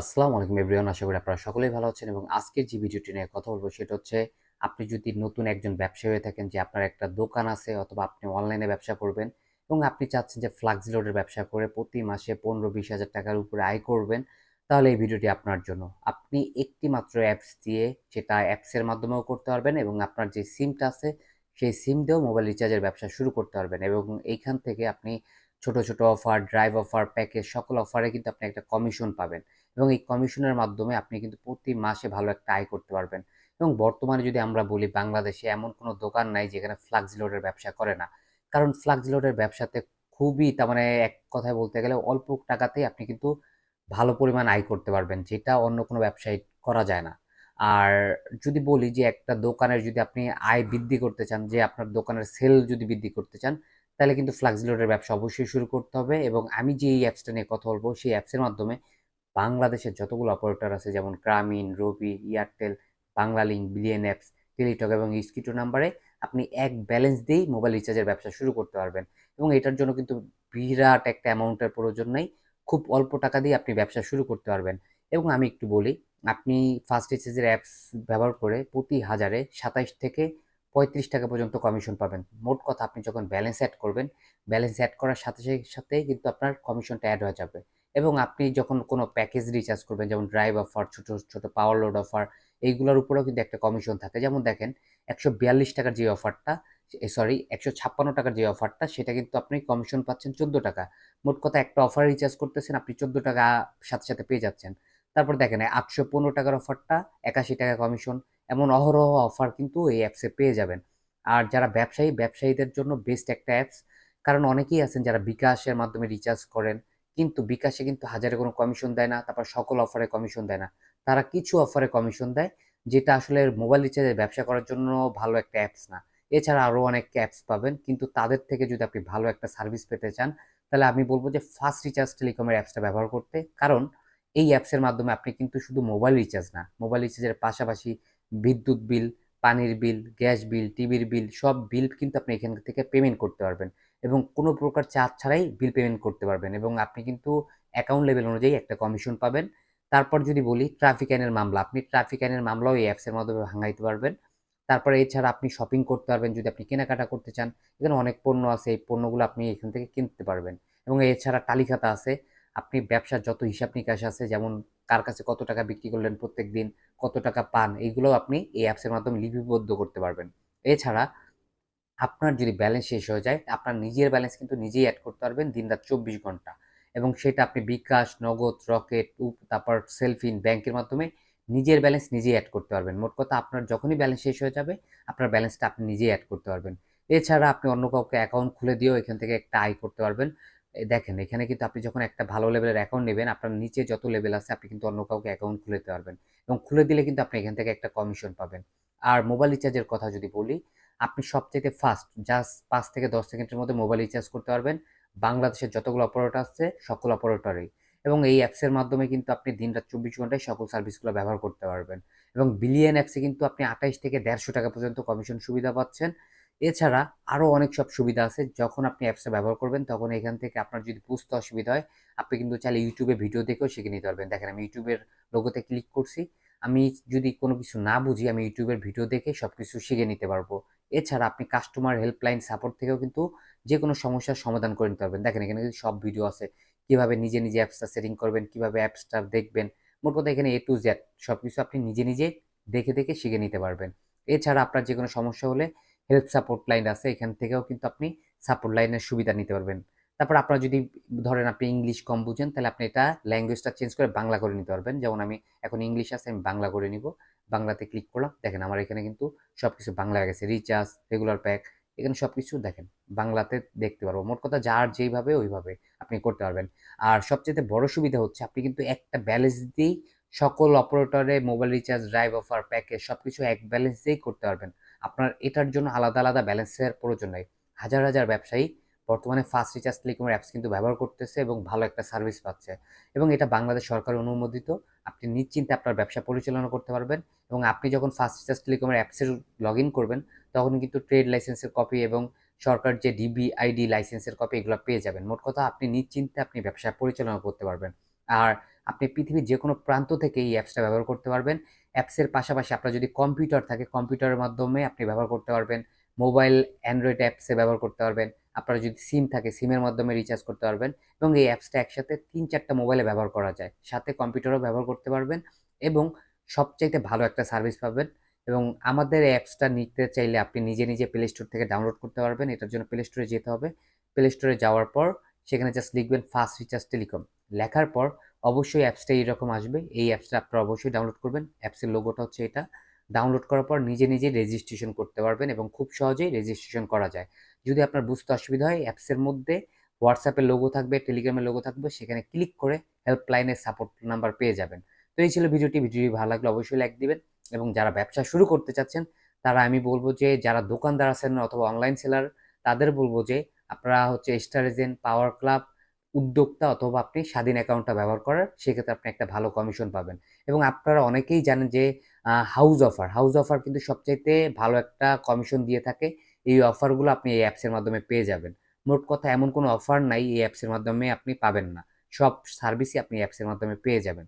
আসসালামু আলাইকুম এভরিওয়ান, আশা করি আপনারা সকলেই ভালো আছেন এবং আজকের যে ভিডিওটি নিয়ে কথা বলব সেটা হচ্ছে আপনি যদি নতুন একজন ব্যবসায়ী হয়ে থাকেন যে আপনার একটা দোকান আছে অথবা আপনি অনলাইনে ব্যবসা করবেন এবং আপনি চাচ্ছেন যে ফ্লাক্স লোডের ব্যবসা করে প্রতি মাসে পনেরো বিশ হাজার টাকার উপরে আয় করবেন, তাহলে এই ভিডিওটি আপনার জন্য। আপনি একটি মাত্র অ্যাপস দিয়ে সেটা অ্যাপসের মাধ্যমেও করতে পারবেন এবং আপনার যে সিমটা আছে, সেই সিম দিয়েও মোবাইল রিচার্জের ব্যবসা শুরু করতে পারবেন এবং এইখান থেকে আপনি ছোট ছোট অফার ড্রাইভ অফার প্যাকেজ সকল অফারে কিন্তু আপনি একটা কমিশন পাবেন। এবং এই কমিশনের মাধ্যমে আপনি কিন্তু প্রতি মাসে ভালো একটা আয় করতে পারবেন। এবং বর্তমানে যদি আমরা বলি বাংলাদেশে এমন কোনো দোকান নাই যেখানে ফ্লাক্স লোডের ব্যবসা করে না। কারণ ফ্লাক্স লোডের ব্যবসাতে খুবই তার মানে এক কথায় বলতে গেলে অল্প টাকাতেই আপনি কিন্তু ভালো পরিমাণ আয় করতে পারবেন, যেটা অন্য কোনো ব্যবসায় করা যায় না। আর যদি বলি যে একটা দোকানের যদি আপনি আয় বৃদ্ধি করতে চান, যে আপনার দোকানের সেল যদি বৃদ্ধি করতে চান তাহলে কিন্তু ফ্লাক্স লোডের ব্যবসা অবশ্যই শুরু করতে হবে এবং আমি যে এই অ্যাপসটা নিয়ে কথা বলব, সেই অ্যাপসের মাধ্যমে বাংলাদেশের যতগুলো অপারেটর আছে, যেমন গ্রামীণ রবি এয়ারটেল বাংলালিংক বিলিয়ন অ্যাপস টেলিটক এবং ইস্কিটো নাম্বারে আপনি এক ব্যালেন্স দিয়েই মোবাইল রিচার্জের ব্যবসা শুরু করতে পারবেন এবং এটার জন্য কিন্তু বিরাট একটা অ্যামাউন্টের প্রয়োজন নেই। খুব অল্প টাকা দিয়ে আপনি ব্যবসা শুরু করতে পারবেন। এবং আমি একটু বলি, আপনি ফার্স্ট রিচার্জের অ্যাপস ব্যবহার করে প্রতি হাজারে সাতাইশ থেকে পঁয়ত্রিশ টাকা পর্যন্ত কমিশন পাবেন। মোট কথা আপনি যখন ব্যালেন্স অ্যাড করবেন ব্যালেন্স অ্যাড করার সাথে সাথে কিন্তু আপনার কমিশনটা অ্যাড হয়ে যাবে। এবং আপনি যখন কোনো প্যাকেজ রিচার্জ করবেন, যেমন ড্রাইভ অফার ছোটো ছোটো পাওয়ার লোড অফার এইগুলোর উপরেও কিন্তু একটা কমিশন থাকে। যেমন দেখেন, একশো বিয়াল্লিশ টাকার যে অফারটা সরি একশো ছাপ্পান্ন টাকার যে অফারটা সেটা কিন্তু আপনি কমিশন পাচ্ছেন চোদ্দ টাকা। মোট কথা একটা অফার রিচার্জ করতেছেন, আপনি চোদ্দ টাকা সাথে সাথে পেয়ে যাচ্ছেন। তারপর দেখেন, আটশো পনেরো টাকার অফারটা একাশি টাকা কমিশন এমন অহরহ অফার কিন্তু এই অ্যাপসে পেয়ে যাবেন। আর যারা ব্যবসায়ী, ব্যবসায়ীদের জন্য বেস্ট একটা অ্যাপস কারণ অনেকেই আছেন যারা বিকাশের মাধ্যমে রিচার্জ করেন, কিন্তু বিকাশে কিন্তু হাজারে কোনো কমিশন দেয় না, তারপর সকল অফারে কমিশন দেয় না। তারা কিছু অফারে কমিশন দেয়, যেটা আসলে মোবাইল রিচার্জের ব্যবসা করার জন্য ভালো একটা অ্যাপস না। এছাড়া আরও অনেক অ্যাপস পাবেন, কিন্তু তাদের থেকে যদি আপনি ভালো একটা সার্ভিস পেতে চান, তাহলে আমি বলব যে ফার্স্ট রিচার্জ টেলিকমের অ্যাপসটা ব্যবহার করতে। কারণ এই অ্যাপসের মাধ্যমে আপনি কিন্তু শুধু মোবাইল রিচার্জ না মোবাইল রিচার্জের পাশাপাশি বিদ্যুৎ বিল, পানির বিল, গ্যাস বিল, টিভির বিল, সব বিল কিন্তু আপনি এখান থেকে পেমেন্ট করতে পারবেন। এবং কোনো প্রকার চার্জ ছাড়াই বিল পেমেন্ট করতে পারবেন। এবং আপনি কিন্তু অ্যাকাউন্ট লেভেল অনুযায়ী একটা কমিশন পাবেন। তারপর যদি বলি ট্রাফিক আইনের মামলা, আপনি ট্রাফিক আইনের মামলাও এই অ্যাপসের মাধ্যমে ভাঙাইতে পারবেন। তারপরে এছাড়া আপনি শপিং করতে পারবেন যদি আপনি কেনাকাটা করতে চান। এখানে অনেক পণ্য আছে, এই পণ্যগুলো আপনি এখান থেকে কিনতে পারবেন। এবং এছাড়া তালিকাতা আছে আপনি ব্যবসার যত হিসাব নিকাশ আছে, যেমন কার কাছে কত টাকা বিক্রি করলেন প্রত্যেক দিন কত টাকা পান এইগুলোও আপনি এই অ্যাপসের মাধ্যমে লিপিবদ্ধ করতে পারবেন। এছাড়া আপনার যদি ব্যালেন্স শেষ হয়ে যায়, আপনার নিজের ব্যালেন্স কিন্তু নিজেই অ্যাড করতে পারবেন দিন রাত চব্বিশ ঘণ্টা। এবং সেটা আপনি বিকাশ, নগদ, রকেট, উপ, তারপর সেলফিন ব্যাংকের মাধ্যমে নিজের ব্যালেন্স নিজেই অ্যাড করতে পারবেন। মোট কথা আপনার যখনই ব্যালেন্স শেষ হয়ে যাবে, আপনার ব্যালেন্সটা আপনি নিজেই অ্যাড করতে পারবেন। এছাড়া আপনি অন্য কাউকে অ্যাকাউন্ট খুলে দিয়েও এখান থেকে একটা আয় করতে পারবেন। দেখেন, এখানে কিন্তু আপনি যখন একটা ভালো লেভেলের অ্যাকাউন্ট নেবেন, আপনার নিচে যত লেভেল আছে, আপনি কিন্তু অন্য কাউকে অ্যাকাউন্ট খুলে দিতে পারবেন। এবং খুলে দিলে কিন্তু আপনি এখান থেকে একটা কমিশন পাবেন। আর মোবাইল রিচার্জের কথা যদি বলি, আপনি সবচেয়ে ফাস্ট জাস্ট পাঁচ থেকে দশ সেকেন্ডের মধ্যে মোবাইল রিচার্জ করতে পারবেন। বাংলাদেশের যতগুলো অপারেটর আছে, সকল অপারেটরেই এবং এই অ্যাপসের মাধ্যমে কিন্তু আপনি দিন রাত চব্বিশ ঘন্টায় সকল সার্ভিসগুলো ব্যবহার করতে পারবেন। এবং বিলিয়ন অ্যাপসে কিন্তু আপনি আঠাইশ থেকে দেড়শো টাকা পর্যন্ত কমিশন সুবিধা পাচ্ছেন। এছাড়া আরও অনেক সব সুবিধা আছে। যখন আপনি অ্যাপসটা ব্যবহার করবেন, তখন এখান থেকে আপনার যদি বুঝতে অসুবিধা হয়, আপনি কিন্তু চাইলে ইউটিউবে ভিডিও দেখেও শিখে নিতে পারবেন। দেখেন, আমি ইউটিউবের লোগোতে ক্লিক করছি। আমি যদি কোনো কিছু না বুঝি, আমি ইউটিউবের ভিডিও দেখে সব কিছু শিখে নিতে পারব। এছাড়া আপনি কাস্টমার হেল্পলাইন সাপোর্ট থেকেও কিন্তু যে কোনো সমস্যার সমাধান করে নিতে পারবেন। দেখেন, এখানে কিন্তু সব ভিডিও আছে। কীভাবে নিজে নিজে অ্যাপসটা সেটিং করবেন, কীভাবে অ্যাপসটা দেখবেন। মোট কথা এখানে এ টু জেড সব কিছু আপনি নিজে নিজে দেখে দেখে শিখে নিতে পারবেন। এছাড়া আপনার যে কোনো সমস্যা হলে হেল্প সাপোর্ট লাইন আছে, এখান থেকেও কিন্তু আপনি সাপোর্ট লাইনের সুবিধা নিতে পারবেন। তারপর আপনার যদি ধরেন আপনি ইংলিশ কম বুঝেন, তাহলে আপনি এটা ল্যাঙ্গুয়েজটা চেঞ্জ করে বাংলা করে নিতে পারবেন। যেমন আমি এখন ইংলিশ আছে, আমি বাংলা করে নিব। বাংলাতে ক্লিক করলাম, দেখেন আমার এখানে কিন্তু সব কিছু বাংলা হয়ে গেছে। রিচার্জ রেগুলার প্যাক এখানে সব কিছু দেখেন, বাংলাতে দেখতে পারব। মোট কথা যার যেইভাবে ওইভাবে আপনি করতে পারবেন। আর সবচেয়ে বড় সুবিধা হচ্ছে, আপনি কিন্তু একটা ব্যালেন্স দিয়েই সকল অপারেটরে mobile recharge drive offer package সব কিছু এক ব্যালেন্স দিয়েই করতে পারবেন। আপনার এটার জন্য আলাদা আলাদা ব্যালেন্সের প্রয়োজন নেই। হাজার হাজার ব্যবসায়ী বর্তমানে ফাস্ট রিচার্জ টেলিকমের অ্যাপস কিন্তু ব্যবহার করতেছে এবং ভালো একটা সার্ভিস পাচ্ছে। এবং এটা বাংলাদেশ সরকার অনুমোদিত। আপনি নিশ্চিন্তে আপনার ব্যবসা পরিচালনা করতে পারবেন এবং আপনি যখন ফাস্ট রিচার্জ টেলিকমের অ্যাপসের লগ ইন করবেন, তখন কিন্তু ট্রেড লাইসেন্সের কপি এবং সরকার যে ডিবি ডিবিআইডি লাইসেন্সের কপি এগুলো পেয়ে যাবেন। মোট কথা আপনি নিশ্চিন্তে আপনি ব্যবসা পরিচালনা করতে পারবেন। আর আপনি পৃথিবীর যে কোনো প্রান্ত থেকে এই অ্যাপসটা ব্যবহার করতে পারবেন। অ্যাপসের পাশাপাশি আপনার যদি কম্পিউটার থাকে, কম্পিউটারের মাধ্যমে আপনি ব্যবহার করতে পারবেন। মোবাইল, অ্যান্ড্রয়েড অ্যাপসে ব্যবহার করতে পারবেন। আপনার যদি সিম থাকে, সিমের মাধ্যমে রিচার্জ করতে পারবেন এবং এই অ্যাপসটা একসাথে তিন চারটা মোবাইলে ব্যবহার করা যায়। সাথে কম্পিউটারও ব্যবহার করতে পারবেন এবং সবচাইতে ভালো একটা সার্ভিস পাবেন এবং আমাদের অ্যাপসটা নিতে চাইলে আপনি নিজে নিজে প্লে স্টোর থেকে ডাউনলোড করতে পারবেন। এটার জন্য প্লে স্টোরে যেতে হবে। প্লে স্টোরে যাওয়ার পর সেখানে জাস্ট লিখবেন ফাস্ট রিচার্জ টেলিকম লেখার পর অবশ্যই অ্যাপসটা এইরকম আসবে। এই অ্যাপসটা আপনারা অবশ্যই ডাউনলোড করবেন। অ্যাপসের লোগোটা হচ্ছে এটা। ডাউনলোড করার পর নিজে নিজে রেজিস্ট্রেশন করতে পারবেন এবং খুব সহজেই রেজিস্ট্রেশন করা যায়। যদি আপনার বুঝতে অসুবিধা হয় অ্যাপসের মধ্যে হোয়াটসঅ্যাপের লোগো থাকবে টেলিগ্রামের লোগো থাকবে, সেখানে ক্লিক করে হেল্পলাইনের সাপোর্ট নাম্বার পেয়ে যাবেন। তো এই ছিল ভিডিওটি। ভিডিওটি ভালো লাগলে অবশ্যই লাইক দিবেন এবং যারা ব্যবসা শুরু করতে চাচ্ছেন, তারা আমি বলব যে, যারা দোকানদার আছেন অথবা অনলাইন সেলার তাদের বলব যে, আপনারা হচ্ছে স্টার এজেন্ট পাওয়ার ক্লাব উদ্যোক্তা অথবা আপনি স্বাধীন অ্যাকাউন্টটা ব্যবহার করার সেক্ষেত্রে আপনি একটা ভালো কমিশন পাবেন। এবং আপনারা অনেকেই জানেন যে হাউস অফার হাউস অফার কিন্তু সবচাইতে ভালো একটা কমিশন দিয়ে থাকে। এই অফারগুলো আপনি এই অ্যাপসের মাধ্যমে পেয়ে যাবেন। মোট কথা এমন কোনো অফার নাই এই অ্যাপসের মাধ্যমে আপনি পাবেন না। সব সার্ভিসই আপনি অ্যাপসের মাধ্যমে পেয়ে যাবেন।